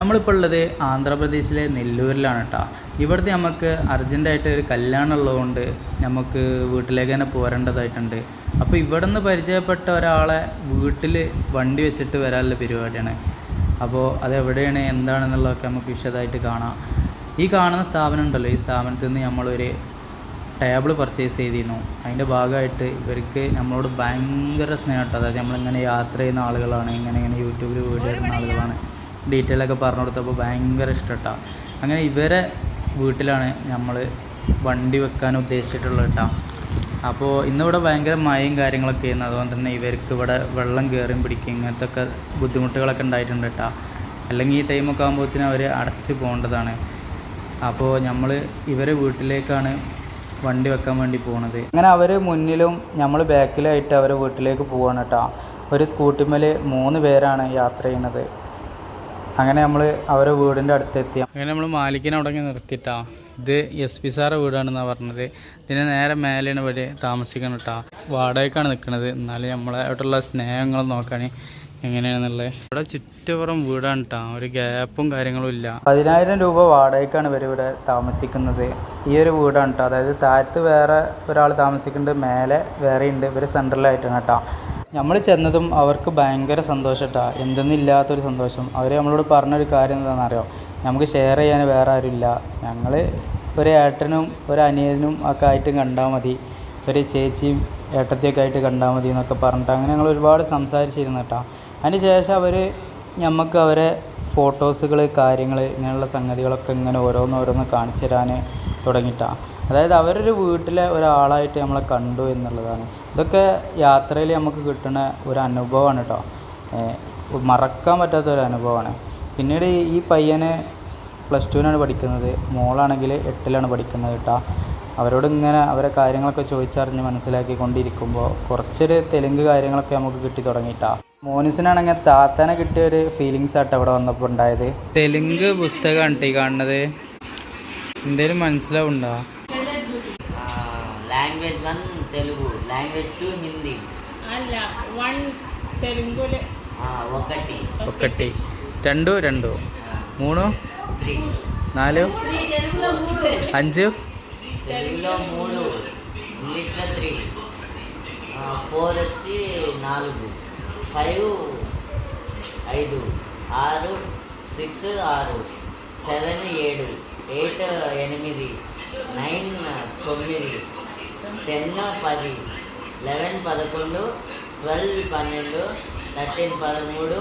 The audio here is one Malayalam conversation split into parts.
നമ്മളിപ്പോൾ ഉള്ളത് ആന്ധ്രാപ്രദേശിലെ നെല്ലൂരിലാണ് കേട്ടോ ഇവിടുത്തെ നമുക്ക് അർജന്റായിട്ട് ഒരു കല്യാണം ഉള്ളതുകൊണ്ട് നമുക്ക് വീട്ടിലേക്ക് തന്നെ പോരേണ്ടതായിട്ടുണ്ട്. അപ്പോൾ ഇവിടെ നിന്ന് പരിചയപ്പെട്ട ഒരാളെ വീട്ടിൽ വണ്ടി വെച്ചിട്ട് വരാനുള്ള പരിപാടിയാണ്. അപ്പോൾ അതെവിടെയാണ് എന്താണെന്നുള്ളതൊക്കെ നമുക്ക് വിശദമായിട്ട് കാണാം. ഈ കാണുന്ന സ്ഥാപനം ഉണ്ടല്ലോ ഈ സ്ഥാപനത്തിൽ നിന്ന് നമ്മളൊരു ടേബിൾ പർച്ചേസ് ചെയ്തിരുന്നു. അതിന്റെ ഭാഗമായിട്ട് ഇവർക്ക് നമ്മളോട് ഭയങ്കര സ്നേഹം കേട്ടോ അതായത് നമ്മളിങ്ങനെ യാത്ര ചെയ്യുന്ന ആളുകളാണ് ഇങ്ങനെ ഇങ്ങനെ യൂട്യൂബിൽ വീഡിയോ ഡീറ്റെയിൽ ഒക്കെ പറഞ്ഞു കൊടുത്തപ്പോൾ ഭയങ്കര ഇഷ്ടട്ടാ. അങ്ങനെ ഇവരെ വീട്ടിലാണ് നമ്മൾ വണ്ടി വെക്കാൻ ഉദ്ദേശിച്ചിട്ടുള്ളത് കേട്ടോ അപ്പോൾ ഇന്നിവിടെ ഭയങ്കര മഴയും കാര്യങ്ങളൊക്കെ ആയിരുന്നു. അതുകൊണ്ട് തന്നെ ഇവർക്ക് ഇവിടെ വെള്ളം കയറിയും പിടിക്കും ഇങ്ങനത്തെ ഒക്കെ ബുദ്ധിമുട്ടുകളൊക്കെ ഉണ്ടായിട്ടുണ്ട് കേട്ടോ അല്ലെങ്കിൽ ഈ ടൈമൊക്കെ ആകുമ്പോഴത്തേനും അവർ അടച്ച് പോകേണ്ടതാണ്. അപ്പോൾ നമ്മൾ ഇവരെ വീട്ടിലേക്കാണ് വണ്ടി വെക്കാൻ വേണ്ടി പോണത്. അങ്ങനെ അവർ മുന്നിലും നമ്മൾ ബാക്കിലായിട്ട് അവരെ വീട്ടിലേക്ക് പോവാണ് കേട്ടോ ഒരു സ്കൂട്ടിമേൽ മൂന്ന് പേരാണ് യാത്ര ചെയ്യുന്നത്. അങ്ങനെ നമ്മൾ അവരെ വീടിന്റെ അടുത്തെത്തി. അങ്ങനെ നമ്മൾ മാലിക്കിനെ അവിടെ നിർത്തിയിട്ടാ. ഇത് എസ് പി സാറെ വീടാണെന്നാണ് പറഞ്ഞത്. ഇതിന് നേരെ മേലെയാണ് ഇവിടെ താമസിക്കണം കേട്ടോ വാടകയ്ക്കാണ് നിൽക്കുന്നത് എന്നാലും നമ്മളെ അവിടെയുള്ള സ്നേഹങ്ങൾ നോക്കാൻ എങ്ങനെയാണെന്നുള്ളത്. ഇവിടെ ചുറ്റുപുറം വീടാണ് കേട്ടോ ഒരു ഗ്യാപ്പും കാര്യങ്ങളും ഇല്ല. പതിനായിരം രൂപ വാടകയ്ക്കാണ് ഇവർ ഇവിടെ താമസിക്കുന്നത്. ഈ ഒരു വീടാണ് കേട്ടോ അതായത് താഴത്ത് വേറെ ഒരാൾ താമസിക്കുന്നുണ്ട്. മേലെ വേറെ ഉണ്ട് ഇവർ സെൻട്രലായിട്ടാണ് കേട്ടോ നമ്മൾ ചെന്നതും അവർക്ക് ഭയങ്കര സന്തോഷം കേട്ടോ എന്തെന്നില്ലാത്തൊരു സന്തോഷം. അവർ നമ്മളോട് പറഞ്ഞൊരു കാര്യം എന്താണെന്നറിയോ? നമുക്ക് ഷെയർ ചെയ്യാൻ വേറെ ആരുമില്ല. ഞങ്ങൾ ഒരു ഏട്ടനും ഒരു അനിയനും ഒക്കെ ആയിട്ട് കണ്ടാൽ മതി. ഒരു ചേച്ചിയും ഏട്ടത്തിയൊക്കെ ആയിട്ട് കണ്ടാൽ മതി എന്നൊക്കെ പറഞ്ഞിട്ട് അങ്ങനെ ഞങ്ങൾ ഒരുപാട് സംസാരിച്ചിരുന്നു കേട്ടോ അതിന് ശേഷം അവർ നമുക്ക് അവരെ ഫോട്ടോസുകൾ കാര്യങ്ങൾ ഇങ്ങനെയുള്ള സംഗതികളൊക്കെ ഇങ്ങനെ ഓരോന്നോരോന്ന് ഓരോന്ന് കാണിച്ചു തരാൻ തുടങ്ങിയിട്ടാണ് അതായത് അവരൊരു വീട്ടിലെ ഒരാളായിട്ട് നമ്മളെ കണ്ടു എന്നുള്ളതാണ്. ഇതൊക്കെ യാത്രയിൽ നമുക്ക് കിട്ടുന്ന ഒരു അനുഭവമാണ് കേട്ടോ മറക്കാൻ പറ്റാത്ത ഒരു അനുഭവമാണ്. പിന്നീട് ഈ പയ്യനെ പ്ലസ് ടുവിനാണ് പഠിക്കുന്നത്. മോളാണെങ്കിൽ എട്ടിലാണ് പഠിക്കുന്നത് കേട്ടോ അവരോട് ഇങ്ങനെ അവരെ കാര്യങ്ങളൊക്കെ ചോദിച്ചറിഞ്ഞ് മനസ്സിലാക്കി കൊണ്ടിരിക്കുമ്പോൾ കുറച്ചൊരു തെലുങ്ക് കാര്യങ്ങളൊക്കെ നമുക്ക് കിട്ടി തുടങ്ങിയിട്ടാ മോനിസിനാണെങ്കിൽ താത്തനെ കിട്ടിയ ഒരു ഫീലിങ്സ് ആട്ടോ അവിടെ വന്നപ്പോൾ ഉണ്ടായത്. തെലുങ്ക് പുസ്തകമാണ് ഈ കാണുന്നത്. എന്തേലും മനസ്സിലാവുണ്ടോ language one Telugu. Language two Hindi. One Telugu ఒకటి. ఒకటి. రెండు రెండు. మూడు. నాలుగు. అంజు. తెలుగులో మూడు. ఇంగ్లీష్లో త్రీ. ఫోర్ వచ్చి నాలుగు. ఫైవ్ ఐదు. ఆరు సిక్స్ ఆరు. సెవెన్ ఏడు ఎయిట్ ఎనిమిది నైన్ తొమ్మిది టెన్ పది లెవెన్ పదకొండు ట్వెల్వ్ పన్నెండు థర్టీన్ పదమూడు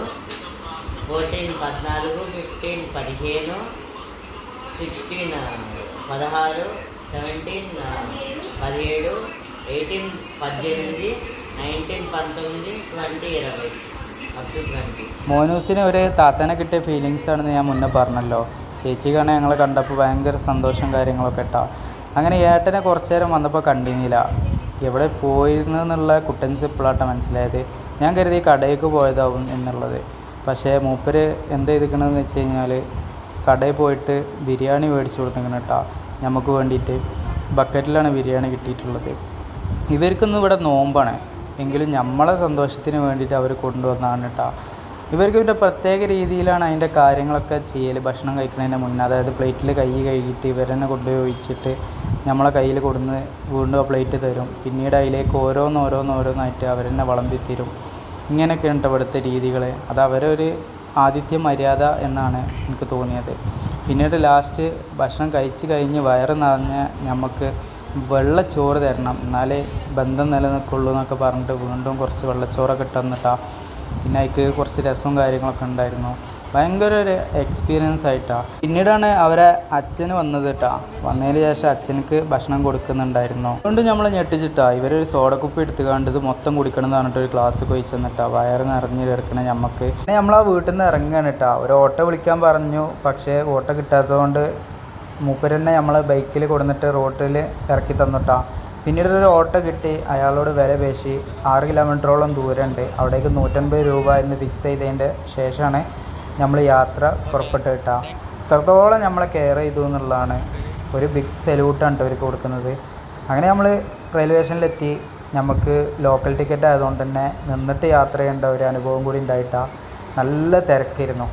ఫోర్టీన్ పద్నాలుగు ఫిఫ్టీన్ పదిహేను సిక్స్టీన్ పదహారు సెవెంటీన్ పదిహేడు ఎయిటీన్ పద్దెనిమిది నైన్టీన్ పంతొమ్మిది ట్వంటీ ఇరవై అప్ టు ట్వంటీ മോനൂസിന് ഒരു താത്തനെ കിട്ടിയ ഫീലിങ്സ് ആണെന്ന് ഞാൻ മുന്നേ പറഞ്ഞല്ലോ ചേച്ചിക്കാണ് ഞങ്ങളെ കണ്ടപ്പോൾ ഭയങ്കര സന്തോഷം കാര്യങ്ങളൊക്കെ ഇട്ടാ. അങ്ങനെ ഏട്ടനെ കുറച്ച് നേരം വന്നപ്പോൾ കണ്ടിരുന്നില്ല. എവിടെ പോയിരുന്നു എന്നുള്ള കുട്ടൻസ് ഇപ്പോഴാട്ടോ മനസ്സിലായത്. ഞാൻ കരുതി കടയിലേക്ക് പോയതാവും എന്നുള്ളത്. പക്ഷേ മൂപ്പര് എന്ത് ചെയ്തിക്കണമെന്ന് വെച്ച് കഴിഞ്ഞാൽ കടയിൽ പോയിട്ട് ബിരിയാണി മേടിച്ചു കൊടുത്തിങ്ങനെ കേട്ടോ നമുക്ക് വേണ്ടിയിട്ട് ബക്കറ്റിലാണ് ബിരിയാണി കിട്ടിയിട്ടുള്ളത്. ഇവർക്കൊന്നും ഇവിടെ നോമ്പാണ്. എങ്കിലും നമ്മളെ സന്തോഷത്തിന് വേണ്ടിയിട്ട് അവർ കൊണ്ടുവന്നതാണ് കേട്ടോ ഇവർക്ക് പിന്നെ പ്രത്യേക രീതിയിലാണ് അതിന്റെ കാര്യങ്ങളൊക്കെ ചെയ്യൽ ഭക്ഷണം കഴിക്കുന്നതിന്റെ മുന്നേ. അതായത് പ്ലേറ്റിൽ കൈ കഴുകിയിട്ട് ഇവർ തന്നെ കൊണ്ടുപോയി ഒഴിച്ചിട്ട് നമ്മളെ കയ്യിൽ കൊടുന്ന് വീണ്ടും ആ പ്ലേറ്റ് തരും. പിന്നീട് അതിലേക്ക് ഓരോന്ന് ഓരോന്ന് ഓരോന്നായിട്ട് അവർ തന്നെ വിളമ്പി തരും. ഇങ്ങനെയൊക്കെയാണ് ഇവിടുത്തെ രീതികൾ അത് അവരൊരു ആതിഥ്യ മര്യാദ എന്നാണ് എനിക്ക് തോന്നിയത്. പിന്നീട് ലാസ്റ്റ് ഭക്ഷണം കഴിച്ച് കഴിഞ്ഞ് വയറ് നിറഞ്ഞ് നമുക്ക് വെള്ളച്ചോറ് തരണം. എന്നാലേ ബന്ധം നിലനിൽക്കുള്ളൂ എന്നൊക്കെ പറഞ്ഞിട്ട് വീണ്ടും കുറച്ച് വെള്ളച്ചോറൊക്കെ ഇട്ട് തന്നിട്ടാ പിന്നെ അതിക്ക് കുറച്ച് രസവും കാര്യങ്ങളൊക്കെ ഉണ്ടായിരുന്നു. ഭയങ്കര ഒരു എക്സ്പീരിയൻസ് ആയിട്ടാണ് പിന്നീടാണ് അവരെ അച്ഛൻ വന്നത് കേട്ടാ വന്നതിന് ശേഷം അച്ഛനക്ക് ഭക്ഷണം കൊടുക്കുന്നുണ്ടായിരുന്നു. അതുകൊണ്ട് നമ്മൾ ഞെട്ടിച്ചിട്ടാ. ഇവരൊരു സോഡക്കുപ്പി എടുത്ത് കണ്ട് ഇത് മൊത്തം കുടിക്കണം എന്ന് പറഞ്ഞിട്ട് ഒരു ക്ലാസ് പോയി ചെന്നിട്ടാ വയറ് നിറഞ്ഞ് കിടക്കണ നമുക്ക് പിന്നെ നമ്മൾ ആ വീട്ടിൽ നിന്ന് ഇറങ്ങുകയാണ് കേട്ടാ ഒരു ഓട്ടോ വിളിക്കാൻ പറഞ്ഞു. പക്ഷേ ഓട്ടോ കിട്ടാത്തതുകൊണ്ട് മൂപ്പരെന്നെ നമ്മളെ ബൈക്കിൽ കൊടുന്നിട്ട് റോട്ടിൽ ഇറക്കി തന്നിട്ടാ പിന്നീട് ഒരു ഓട്ടോ കിട്ടി. അയാളോട് വില പേശി. ആറ് കിലോമീറ്ററോളം ദൂരമുണ്ട്. അവിടേക്ക് നൂറ്റൻപത് രൂപ എന്ന് ഫിക്സ് ചെയ്തതിന്റെ ശേഷമാണ് നമ്മൾ യാത്ര പുറപ്പെട്ട് കിട്ടുക ഇത്രത്തോളം നമ്മളെ കെയർ ചെയ്തു എന്നുള്ളതാണ് ഒരു ബിഗ് സല്യൂട്ടാണ് ഇവർക്ക് കൊടുക്കുന്നത്. അങ്ങനെ നമ്മൾ റെയിൽവേ സ്റ്റേഷനിലെത്തി നമുക്ക് ലോക്കൽ ടിക്കറ്റ് ആയതുകൊണ്ട് തന്നെ നിന്നിട്ട് യാത്ര ചെയ്യേണ്ട ഒരു അനുഭവം കൂടി ഉണ്ടായിട്ടാണ് നല്ല തിരക്കായിരുന്നു.